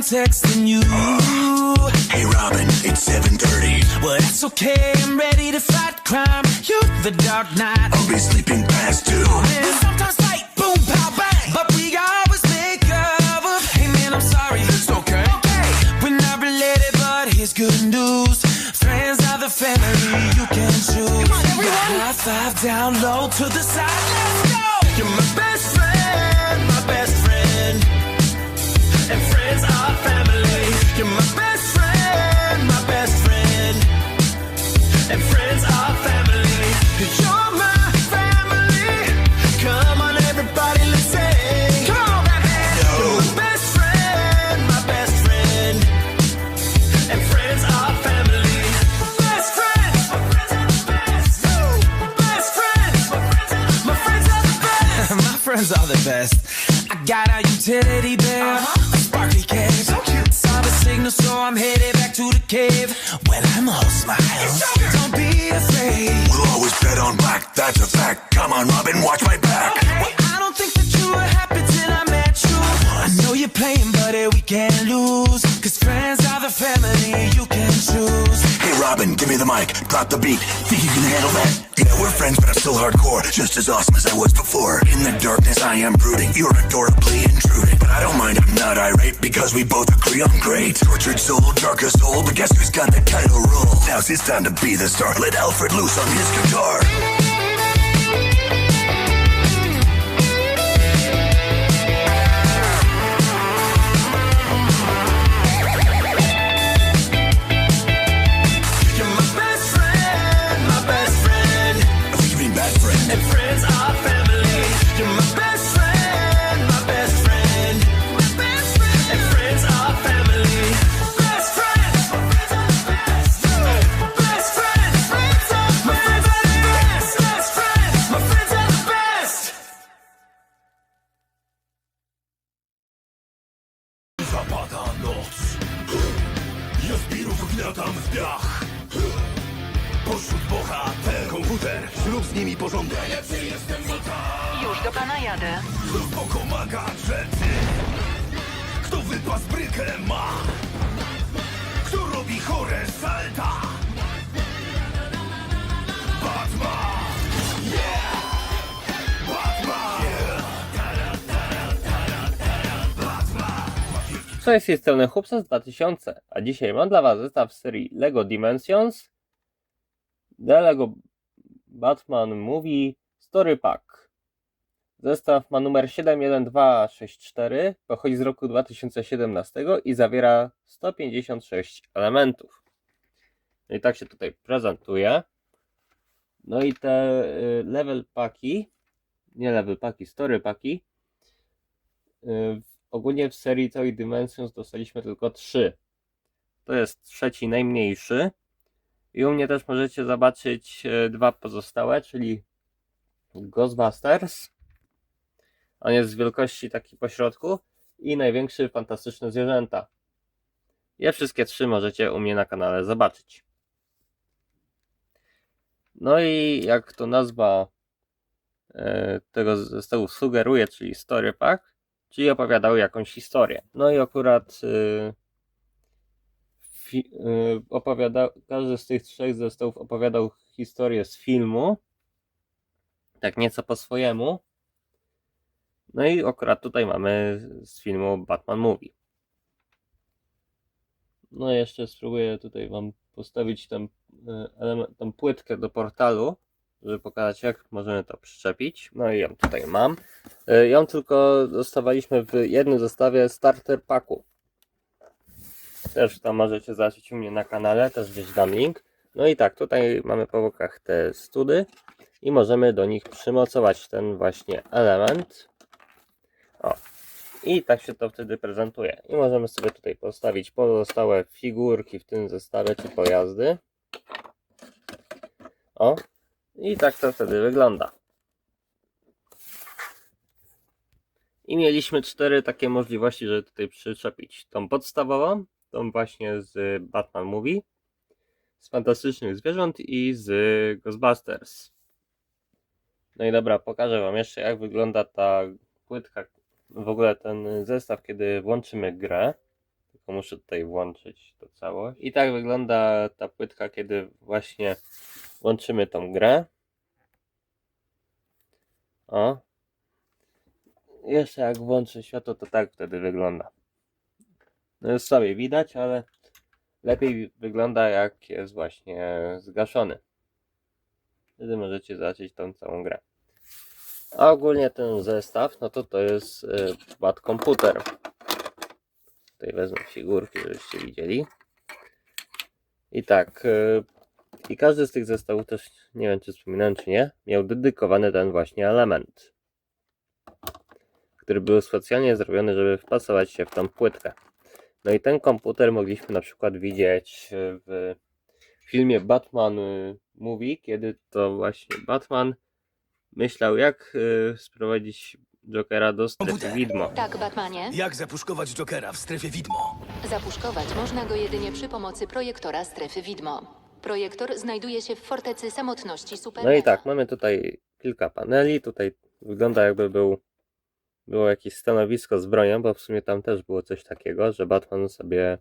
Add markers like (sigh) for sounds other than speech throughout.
I'm texting you. (gasps) Hey Robin, it's 7.30. Well, that's okay. I'm ready to fight crime. You're the dark knight. I'll be sleeping past two. And sometimes fight, boom, pow, bang. But we always make up. Hey man, I'm sorry. It's okay. Okay, we're not related, but here's good news. Friends are the family you can choose. Come on, everyone. High five down low to the side. Let's go. And friends are family. You're my family. Come on, everybody, let's sing. Come on, Batman. You're my best friend, my best friend. And friends are family. Best friends. My friends are the best. Best friends. My friends are the best. My friends are the best. (laughs) I got a utility bill, uh-huh. a sparkly cave. So cute. Saw the signal, so I'm headed back to the cave. When I'm all smiles, on black, that's a fact. Come on Robin, watch my mic, drop the beat. Think you can handle that? Yeah, we're friends, but I'm still hardcore. Just as awesome as I was before. In the darkness, I am brooding. You're adorably intruding. But I don't mind, I'm not irate because we both agree I'm great. Tortured soul, darkest soul, but guess who's got the title role? Now's his time to be the star. Let Alfred loose on his guitar. Cześć, jest strony Hubsas 2000, a dzisiaj mam dla Was zestaw z serii LEGO Dimensions The LEGO Batman Movie Story Pack. Zestaw ma numer 71264, pochodzi z roku 2017 i zawiera 156 elementów. No i tak się tutaj prezentuje. No i te y, level paki, nie level paki, story paki, y, ogólnie w serii całej Dimensions dostaliśmy tylko trzy. To jest trzeci najmniejszy. I u mnie też możecie zobaczyć e, dwa pozostałe, czyli Ghostbusters. On jest z wielkości taki pośrodku. I największy fantastyczne zwierzęta. Je wszystkie trzy możecie u mnie na kanale zobaczyć. No i jak to nazwa e, tego zestawu sugeruje, czyli Story Pack, czyli opowiadał jakąś historię. No i akurat y, fi, y, opowiadał, każdy z tych trzech zestawów opowiadał historię z filmu, tak nieco po swojemu. No i akurat tutaj mamy z filmu Batman Movie. No jeszcze spróbuję tutaj Wam postawić element, tą płytkę do portalu, żeby pokazać jak możemy to przyczepić. No i ją tutaj mam. Y, Ją tylko dostawaliśmy w jednym zestawie starter packu. Też tam możecie zobaczyć u mnie na kanale, też gdzieś dam link. No i tak, tutaj mamy po bokach te study i możemy do nich przymocować ten właśnie element. O. I tak się to wtedy prezentuje. I możemy sobie tutaj postawić pozostałe figurki w tym zestawie czy pojazdy. O. I tak to wtedy wygląda. I mieliśmy cztery takie możliwości, żeby tutaj przyczepić tą podstawową, tą właśnie z Batman Movie, z Fantastycznych Zwierząt i z Ghostbusters. No i dobra, pokażę Wam jeszcze jak wygląda ta płytka, w ogóle ten zestaw, kiedy włączymy grę. Tylko muszę tutaj włączyć to całość. I tak wygląda ta płytka, kiedy właśnie włączymy tą grę. O. Jeszcze jak włączę światło, to tak wtedy wygląda. No jest sobie widać, ale lepiej wygląda jak jest właśnie zgaszony. Wtedy możecie zobaczyć tą całą grę. A ogólnie ten zestaw, no to to jest y, Bad Komputer. Tutaj wezmę figurki, żebyście widzieli. I tak, y, i każdy z tych zestawów też, nie wiem czy wspominałem czy nie, miał dedykowany ten właśnie element, który był specjalnie zrobiony, żeby wpasować się w tą płytkę. No i ten komputer mogliśmy na przykład widzieć w filmie Batman y, Movie, kiedy to właśnie Batman myślał jak y, sprowadzić Jokera do strefy Komputer. widmo. Tak, Batmanie. Jak zapuszkować Jokera w strefie widmo? Zapuszkować można go jedynie przy pomocy projektora strefy widmo. Projektor znajduje się w fortecy samotności No Supermana. i tak, mamy tutaj kilka paneli. Tutaj wygląda jakby był, było jakieś stanowisko z bronią, bo w sumie tam też było coś takiego, że Batman sobie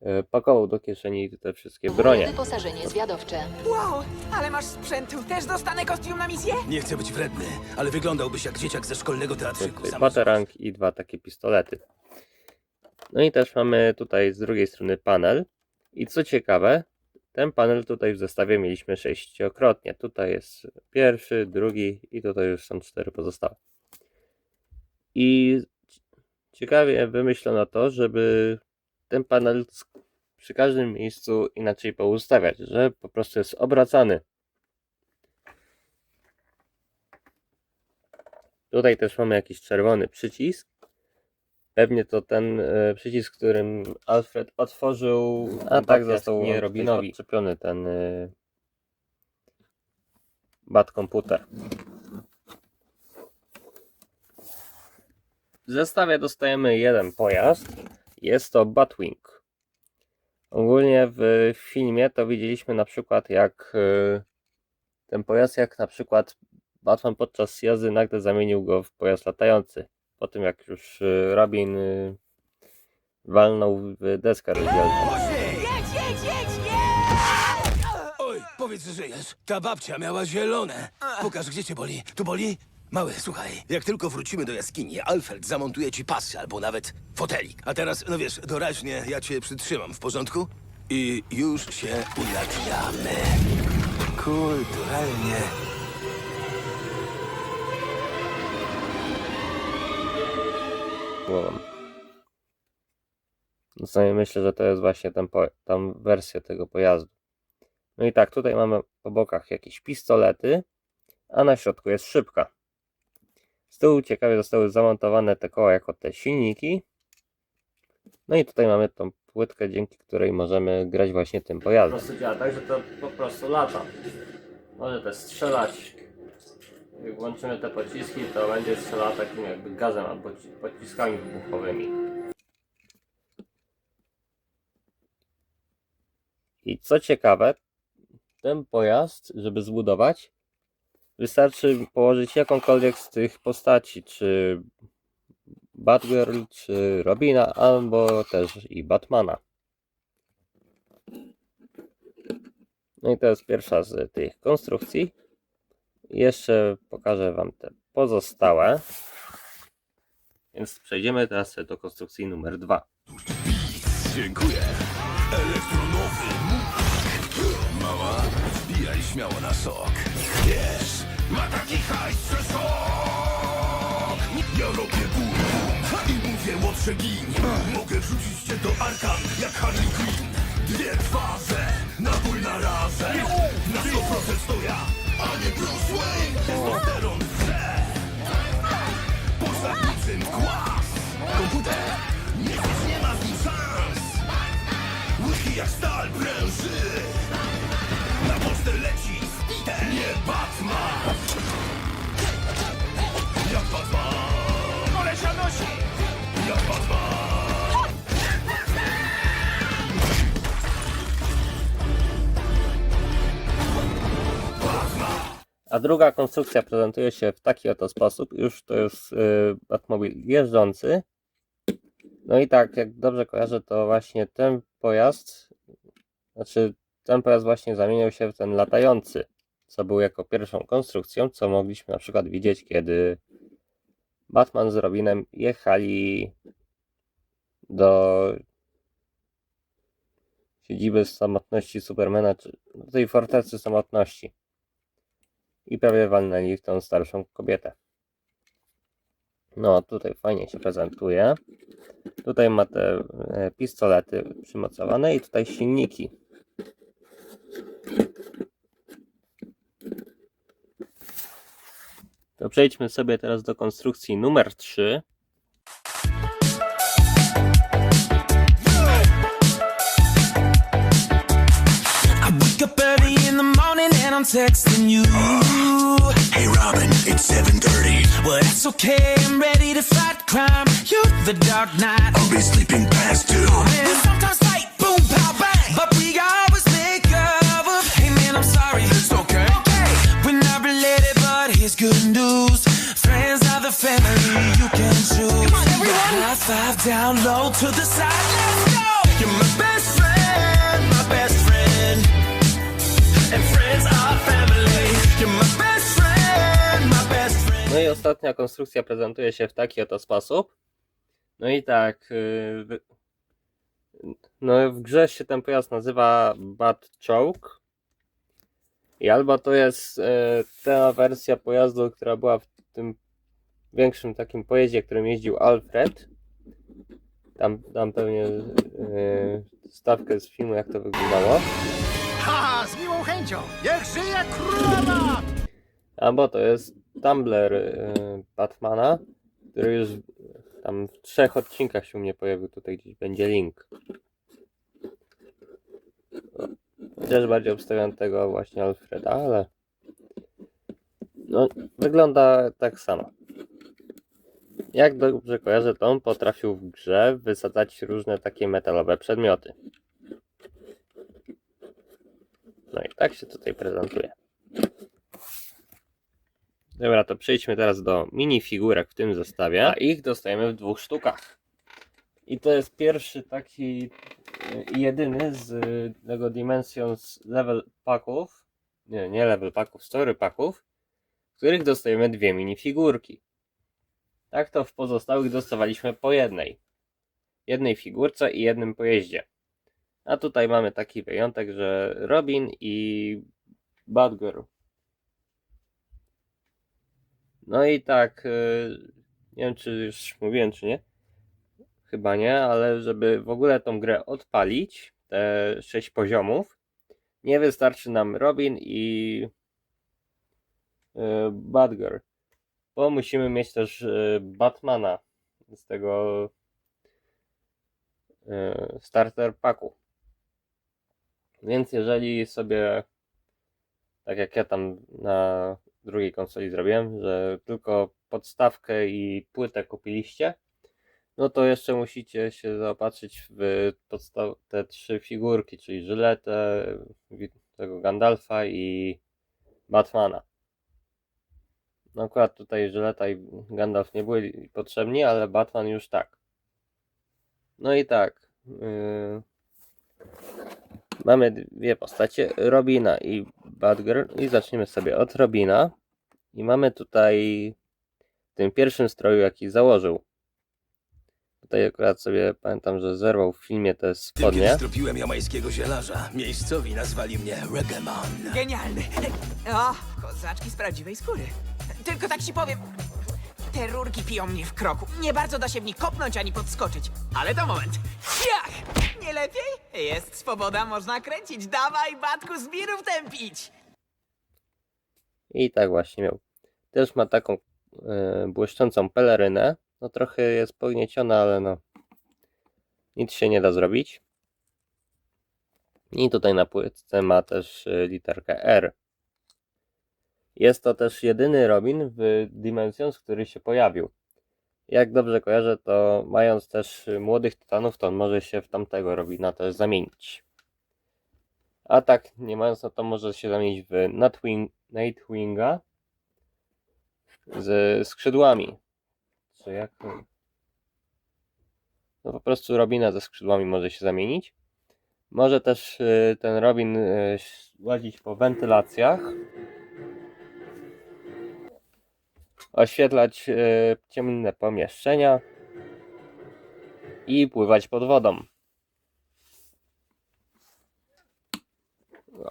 e, pakował do kieszeni te wszystkie bronie. Wyposażenie zwiadowcze. Wow, ale masz sprzętu. Też dostanę kostium na misję? Nie chcę być wredny, ale wyglądałbyś jak dzieciak ze szkolnego teatrzyku. Tutaj Sam batarang i dwa takie pistolety. No i też mamy tutaj z drugiej strony panel. I co ciekawe, ten panel tutaj w zestawie mieliśmy sześciokrotnie. Tutaj jest pierwszy, drugi i tutaj już są cztery pozostałe. I ciekawie wymyślono to, żeby ten panel przy każdym miejscu inaczej poustawiać, że po prostu jest obracany. Tutaj też mamy jakiś czerwony przycisk. Pewnie to ten e, przycisk, którym Alfred otworzył. A tak został nie Robinowi podczepiony ten e, Bad Komputer. W zestawie dostajemy jeden pojazd. Jest to Batwing. Ogólnie w filmie to widzieliśmy na przykład jak e, ten pojazd, jak na przykład Batman podczas jazdy nagle zamienił go w pojazd latający. Po tym jak już y, Robin y, walnął w deskę rozdzielczą. Jedź, jedź, jedź, jedź! Oj, powiedz, że żyjesz. Ta babcia miała zielone. Pokaż, gdzie cię boli. Tu boli? Mały, słuchaj. Jak tylko wrócimy do jaskini, Alfred zamontuje ci pasy albo nawet fotelik. A teraz, no wiesz, doraźnie ja cię przytrzymam, w porządku? I już się ujawniamy. Kulturalnie. Głową. No sobie myślę, że to jest właśnie po, tam wersja tego pojazdu. No i tak, tutaj mamy po bokach jakieś pistolety, a na środku jest szybka. Z tyłu ciekawie zostały zamontowane te koła jako te silniki. No i tutaj mamy tą płytkę, dzięki której możemy grać właśnie tym pojazdem. Po prostu działa tak, że to po prostu lata. Może też strzelać. Jak włączymy te pociski, to będzie strzelała takim jakby gazem albo ci- pociskami wybuchowymi. I co ciekawe, ten pojazd, żeby zbudować, wystarczy położyć jakąkolwiek z tych postaci, czy Batgirl, czy Robina, albo też i Batmana. No i to jest pierwsza z tych konstrukcji. Jeszcze pokażę Wam te pozostałe. Więc przejdziemy teraz do konstrukcji numer dwa. Dziękuję. Elektronowy. Mała, wbijaj śmiało na sok. Wiesz, ma taki hajs, że szok. Ja robię bum i mówię młodsze gin. Mogę wrzucić cię do Arkham jak Harley Quinn. Dwie twarze, nabój na razem. Na 100% to ja, a nie Bruce Wayne. Testosteron grze. Poszlak niczym głaz. Komputer, nie, nie ma z nim szans. Łyki jak stal pręży Na pocztę leci Peter, nie Batman A druga konstrukcja prezentuje się w taki oto sposób. Już to jest yy, Batmobil jeżdżący. No i tak, jak dobrze kojarzę, to właśnie ten pojazd, znaczy ten pojazd właśnie zamieniał się w ten latający, co był jako pierwszą konstrukcją, co mogliśmy na przykład widzieć, kiedy Batman z Robinem jechali do siedziby samotności Supermana, czy do tej fortecy samotności. I prawie walnęli w tą starszą kobietę. No, tutaj fajnie się prezentuje. Tutaj ma te e, pistolety przymocowane i tutaj silniki. To przejdźmy sobie teraz do konstrukcji numer 3. I wake up early in the morning and I'm texting you. Robin, it's 7.30. Well, that's okay, I'm ready to fight crime. You're the dark knight. I'll be sleeping past two. Man, sometimes fight, boom, pow, bang. But we always make up. Hey, man, I'm sorry. It's okay. Okay, we're not related, but here's good news. Friends are the family you can choose. Come on, everyone. High five down low to the side. Ostatnia konstrukcja prezentuje się w taki oto sposób. No i tak. wy- No w grze się ten pojazd nazywa Bat Choke. I albo to jest yy, ta wersja pojazdu, która była w tym większym takim pojeździe, którym jeździł Alfred. Tam, tam pewnie yy, stawkę z filmu, jak to wyglądało. Ha, z miłą chęcią! Niech żyje królowa! Albo to jest Tumblr y, Batmana, który już tam w trzech odcinkach się u mnie pojawił. Tutaj gdzieś będzie link. Też bardziej obstawiam tego właśnie Alfreda, ale no, wygląda tak samo. Jak dobrze kojarzę, to on potrafił w grze wysadzać różne takie metalowe przedmioty. No i tak się tutaj prezentuje. Dobra, to przejdźmy teraz do minifigurek w tym zestawie. A ich dostajemy w dwóch sztukach. I to jest pierwszy taki y, jedyny z y, tego Dimensions level packów. Nie, nie level packów, story packów, w których dostajemy dwie minifigurki. Tak to w pozostałych dostawaliśmy po jednej. Jednej figurce i jednym pojeździe. A tutaj mamy taki wyjątek, że Robin i Batgirl no i tak, y, nie wiem czy już mówiłem czy nie, chyba nie, ale żeby w ogóle tą grę odpalić, te 6 poziomów, nie wystarczy nam Robin i y, Batgirl, bo musimy mieć też y, Batmana z tego starter packu. Więc jeżeli sobie, tak jak ja tam na drugiej konsoli zrobiłem, że tylko podstawkę i płytę kupiliście, no to jeszcze musicie się zaopatrzyć w te trzy figurki, czyli Żyletę, tego Gandalfa i Batmana. No akurat tutaj Żyleta i Gandalf nie byli potrzebni, ale Batman już tak. No i tak. Yy... Mamy dwie postacie, Robina i Batgirl i zaczniemy sobie od Robina. I mamy tutaj w tym pierwszym stroju, jaki założył. Tutaj akurat sobie pamiętam, że zerwał w filmie te spodnie. stropiłem jamańskiego zielarza, miejscowi nazwali mnie Regeman. Genialny. O, kozaczki z prawdziwej skóry. Tylko tak ci powiem. Te rurki piją mnie w kroku. Nie bardzo da się w nich kopnąć ani podskoczyć. Ale to moment. Jak? Nie lepiej? Jest swoboda, można kręcić. Dawaj, Batku, zbirów tępić. I tak właśnie miał. Też ma taką e, błyszczącą pelerynę. No trochę jest pognieciona, ale no nic się nie da zrobić. I tutaj na płytce ma też e, literkę R. Jest to też jedyny Robin w Dimensions, który się pojawił. Jak dobrze kojarzę, to mając też młodych tytanów, to on może się w tamtego Robina też zamienić. A tak, nie mając, no to może się zamienić w Nightwing, Nightwinga z skrzydłami. Czy jak? no po prostu Robina ze skrzydłami może się zamienić. Może też y, ten Robin y, łazić po wentylacjach. Oświetlać y, ciemne pomieszczenia. I pływać pod wodą. No.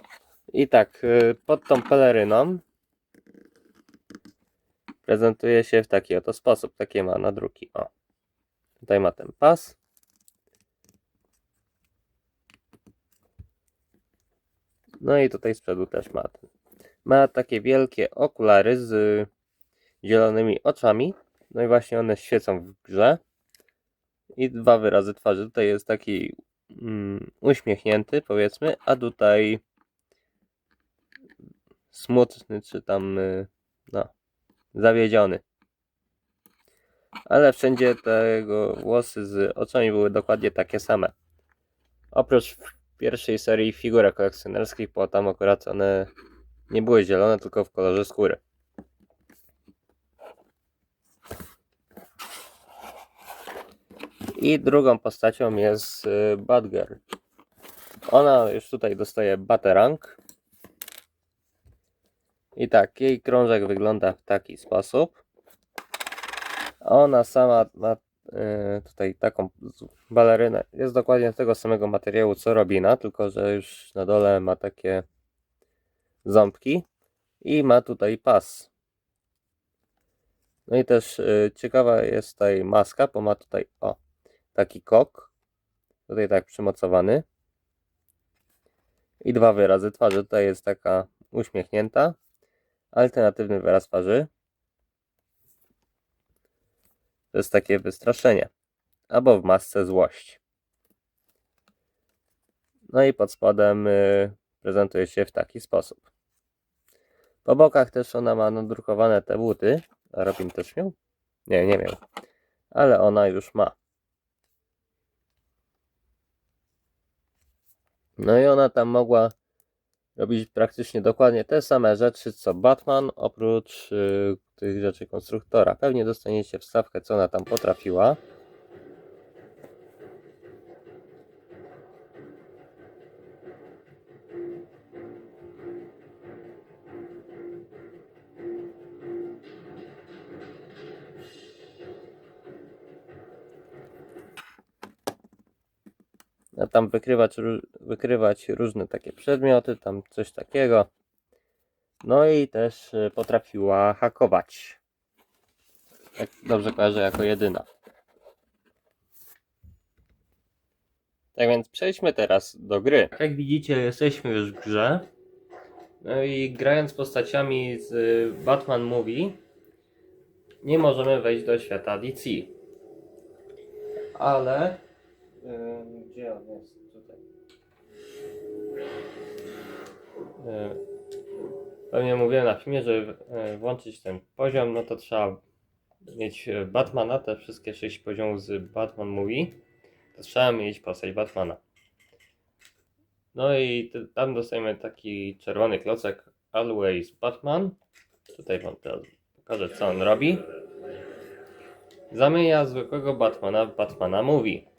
I tak, y, pod tą peleryną prezentuje się w taki oto sposób. Takie ma nadruki. O. Tutaj ma ten pas. No i tutaj z przodu też ma. Ma takie wielkie okulary z zielonymi oczami. No i właśnie one świecą w grze. I dwa wyrazy twarzy. Tutaj jest taki mm, uśmiechnięty, powiedzmy, a tutaj smutny, czy tam y, no, zawiedziony. Ale wszędzie te jego włosy z oczami były dokładnie takie same. Oprócz pierwszej serii figurek kolekcjonerskich, bo tam akurat one nie były zielone, tylko w kolorze skóry. I drugą postacią jest y, Batgirl. Ona już tutaj dostaje baterang. I tak, jej krążek wygląda w taki sposób. Ona sama ma e, tutaj taką balerynę. Jest dokładnie z tego samego materiału co Robina, tylko że już na dole ma takie ząbki i ma tutaj pas. No i też e, ciekawa jest tutaj maska, bo ma tutaj o taki kok. Tutaj tak przymocowany. I dwa wyrazy twarzy. Tutaj jest taka uśmiechnięta. Alternatywny wyraz twarzy. To jest takie wystraszenie. Albo w masce złość. No i pod spodem y, prezentuje się w taki sposób. Po bokach też ona ma nadrukowane te buty. Robin też miał? Nie, nie miał. Ale ona już ma. No i ona tam mogła robić praktycznie dokładnie te same rzeczy co Batman, oprócz y, tych rzeczy konstruktora. Pewnie dostaniecie wstawkę, co ona tam potrafiła. Tam wykrywać, wykrywać różne takie przedmioty, tam coś takiego. No i też y, potrafiła hakować. Jak dobrze kojarzę, jako jedyna. Tak więc przejdźmy teraz do gry. Jak widzicie, jesteśmy już w grze. No i grając postaciami z y, Batman Movie, nie możemy wejść do świata DC. Ale. Gdzie on jest? Tutaj. Pewnie mówiłem na filmie, żeby e, włączyć ten poziom, no to trzeba mieć e, Batmana, te wszystkie 6 poziomów z Batman Movie. To trzeba mieć postać Batmana. No i tam dostajemy taki czerwony klocek Always Batman. Tutaj wam teraz pokażę co on robi. Zamienia zwykłego Batmana w Batmana Movie.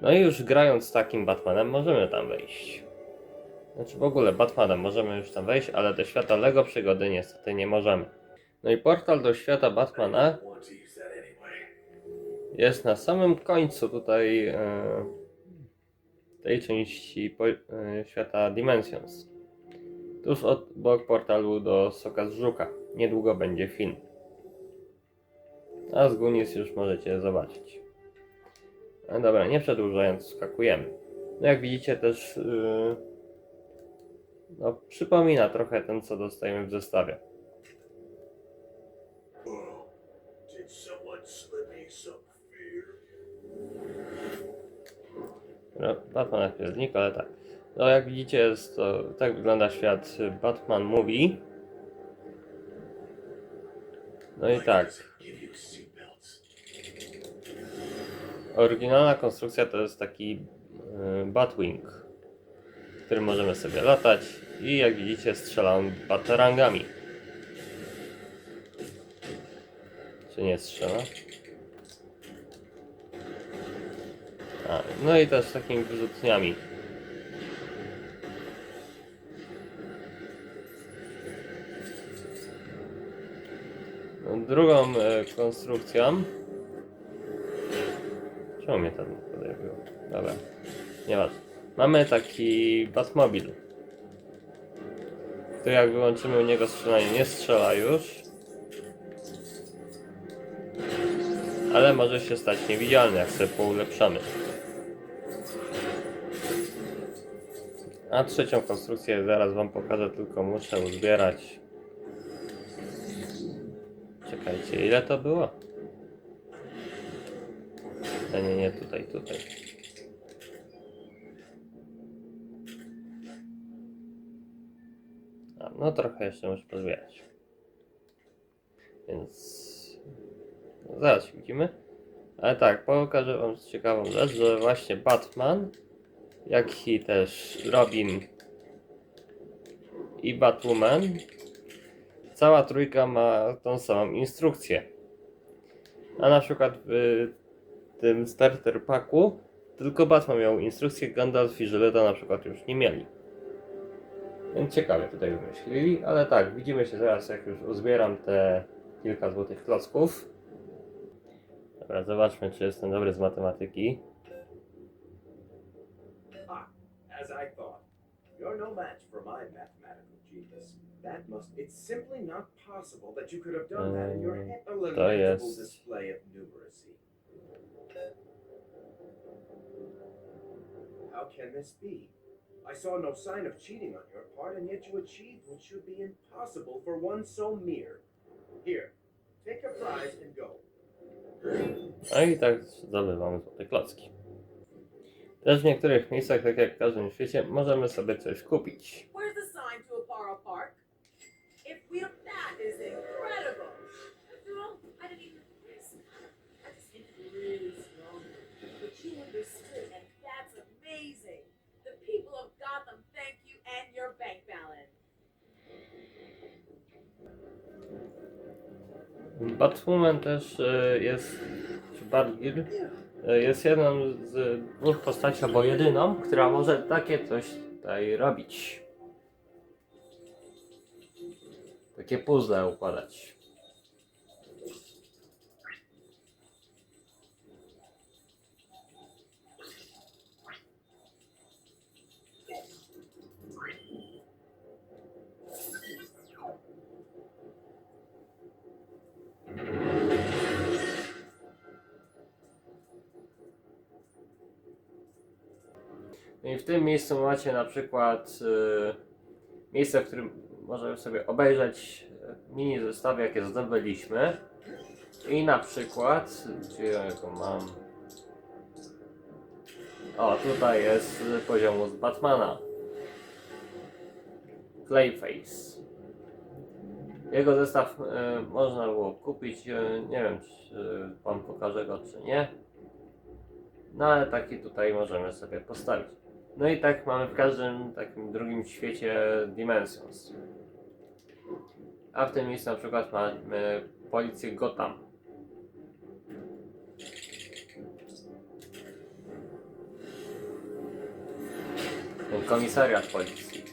No i już grając z takim Batmanem możemy tam wejść. Znaczy w ogóle Batmanem możemy już tam wejść, ale do świata Lego przygody niestety nie możemy. No i portal do świata Batmana jest na samym końcu tutaj e, tej części po, e, świata Dimensions. Tuż obok portalu do Soka z Żuka. Niedługo będzie film. A z Gunis już możecie zobaczyć. No dobra, nie przedłużając, skakujemy. No jak widzicie też yy, no, przypomina trochę ten, co dostajemy w zestawie. No, Batman najpierw znikł, ale tak. No jak widzicie, jest to, tak wygląda świat Batman Movie. No i tak. Oryginalna konstrukcja to jest taki yy, Batwing, którym możemy sobie latać i jak widzicie strzela on baterangami. Czy nie strzela? A, no i też takimi wyrzutniami. Drugą e, konstrukcją. Czemu mnie tam pojawiło? Dobra, nieważne. Mamy taki Batmobil. To jak wyłączymy u niego strzelanie, nie strzela już. Ale może się stać niewidzialny, jak sobie poulepszamy. A trzecią konstrukcję zaraz wam pokażę, tylko muszę uzbierać. Czekajcie, ile to było? Nie, nie, nie, tutaj, tutaj. A, no trochę jeszcze muszę pozbierać. Więc no, zaraz widzimy. Ale tak, pokażę wam ciekawą rzecz, że właśnie Batman, jak i też Robin i Batwoman, cała trójka ma tą samą instrukcję. A na przykład w tym starter packu tylko Batman miał instrukcję, Gandalf i Żyleta na przykład już nie mieli. Więc ciekawie tutaj wymyślili, ale tak, widzimy się zaraz jak już uzbieram te kilka złotych klocków. Dobra, zobaczmy czy jestem dobry z matematyki. Ah, as I thought. You're no match for my mathematical genius. That must, it's simply not possible that you could have done that in your Um, eliminable jest. display of numeracy. How can this be? I saw no sign of cheating on your part, and yet you achieved what should be impossible for one so mere. Here, take a prize and go. No i tak zdobywamy złote klocki. Też w niektórych miejscach, tak jak w każdym świecie, możemy sobie coś kupić. Where's the sign to Aparo Park? If we that is incredible. Batwoman też e, jest, czy Batgirl, e, jest jedną z dwóch postaci, albo jedyną, która może takie coś tutaj robić. Takie puzzle układać. W tym miejscu macie na przykład y, miejsce, w którym możemy sobie obejrzeć y, mini zestawy, jakie zdobyliśmy. I na przykład, gdzie ja go mam? O, tutaj jest z poziomu z Batmana. Clayface. Jego zestaw y, można było kupić, y, nie wiem czy Wam pokażę go czy nie. No ale taki tutaj możemy sobie postawić. No i tak mamy w każdym takim drugim świecie Dimensions. A w tym miejscu na przykład mamy policję Gotham. Komisariat policji.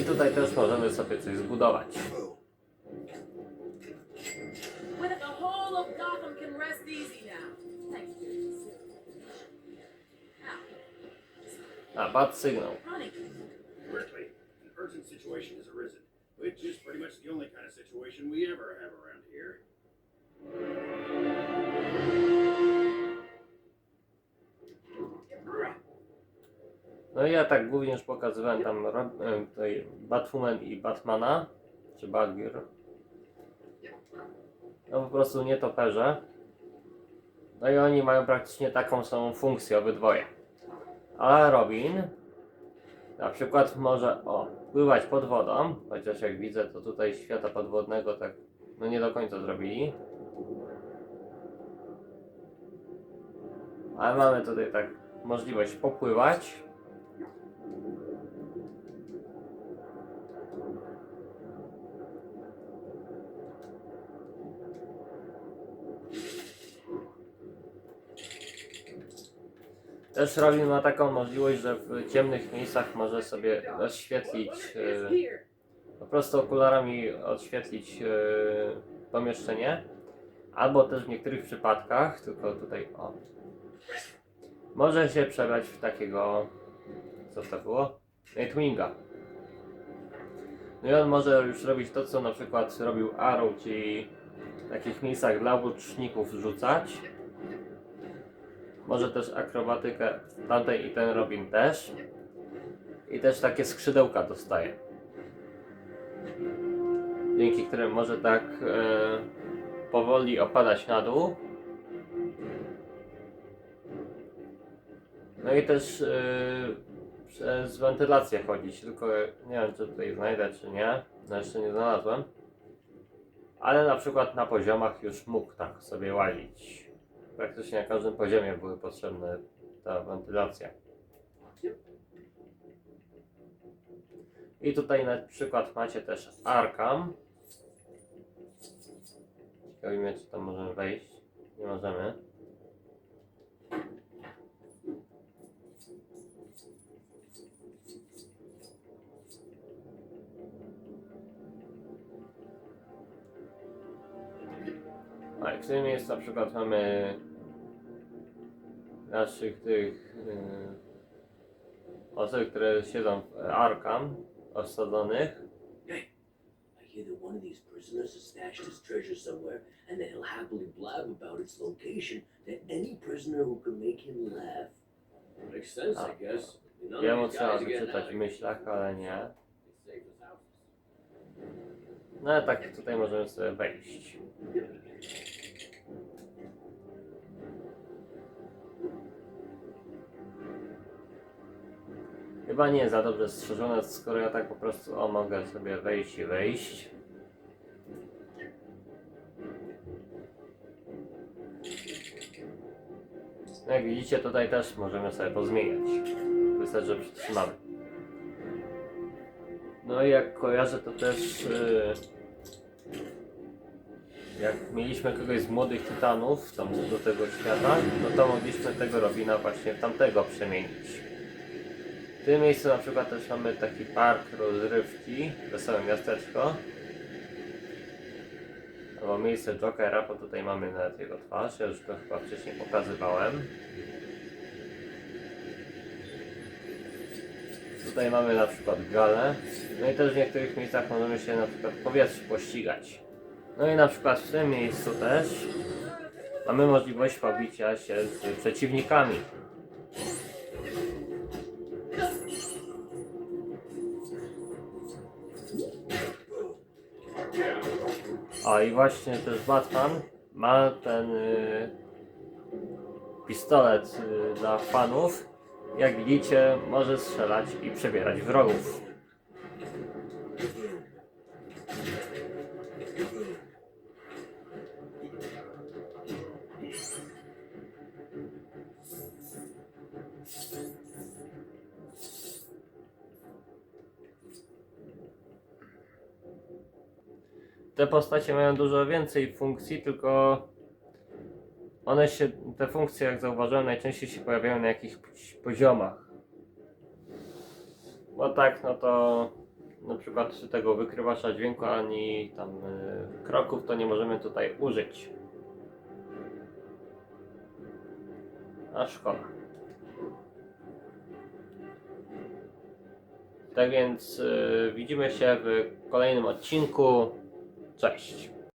I tutaj też możemy sobie coś zbudować. Bad sygnał. which is pretty much the only kind of situation we ever have around here. No i ja tak głównie już pokazywałem tam e, tutaj Batwoman i Batmana, czy Batgirl. No po prostu nietoperze. No i oni mają praktycznie taką samą funkcję obydwoje. Ale Robin na przykład może o, pływać pod wodą, chociaż jak widzę to tutaj świata podwodnego tak no nie do końca zrobili. Ale mamy tutaj tak możliwość popływać. Też Robin ma taką możliwość, że w ciemnych miejscach może sobie rozświetlić, e, po prostu okularami odświetlić e, pomieszczenie. Albo też w niektórych przypadkach, tylko tutaj o, może się przebrać w takiego, co to było? Nightwinga. No i on może już robić to, co na przykład robił Arrow, czyli w takich miejscach dla łuczników rzucać. Może też akrobatykę tamtej i ten Robin też. I też takie skrzydełka dostaje. Dzięki którym może tak e, powoli opadać na dół. No i też e, przez wentylację chodzić, tylko nie wiem czy tutaj znajdę czy nie. No jeszcze nie znalazłem. Ale na przykład na poziomach już mógł tak sobie łazić. Praktycznie na każdym poziomie były potrzebne ta wentylacja. I tutaj na przykład macie też Arkham. Ciekawi czy tam możemy wejść. Nie możemy. A w tym miejscu na przykład mamy naszych tych yy, osób, które siedzą w Arkham osadzonych. Hear that one of these prisoners has stashed his treasure somewhere, and that he'll happily blab about its location to any prisoner who can make him laugh. Makes sense. I guess. None Wiem, of these trzeba guys are getting wyczytać w myślach, ale nie. here. They saved us houses. No ale tak tutaj możemy sobie wejść. Chyba nie za dobrze strzeżone, skoro ja tak po prostu o mogę sobie wejść i wejść. No Jak widzicie tutaj też możemy sobie pozmieniać. Wystarczy, że przytrzymamy. No i jak kojarzę to też yy, jak mieliśmy kogoś z młodych tytanów tam do tego świata, no to mogliśmy tego Robina właśnie tamtego przemienić. W tym miejscu na przykład też mamy taki park rozrywki, wesołe miasteczko. Albo miejsce Jokera, bo tutaj mamy nawet jego twarz, ja już to chyba wcześniej pokazywałem. Tutaj mamy na przykład galę. No i też w niektórych miejscach możemy się na przykład w powietrzu pościgać. No i na przykład w tym miejscu też mamy możliwość pobicia się z przeciwnikami. I właśnie też Batman ma ten y, pistolet y, dla fanów. Jak widzicie, może strzelać i przebierać wrogów. Postacie mają dużo więcej funkcji, tylko one się, te funkcje jak zauważyłem, najczęściej się pojawiają na jakichś poziomach. Bo tak, no to na przykład tego wykrywacza dźwięku ani tam y, kroków to nie możemy tutaj użyć. A szkoda. Tak więc y, widzimy się w kolejnym odcinku. Cześć.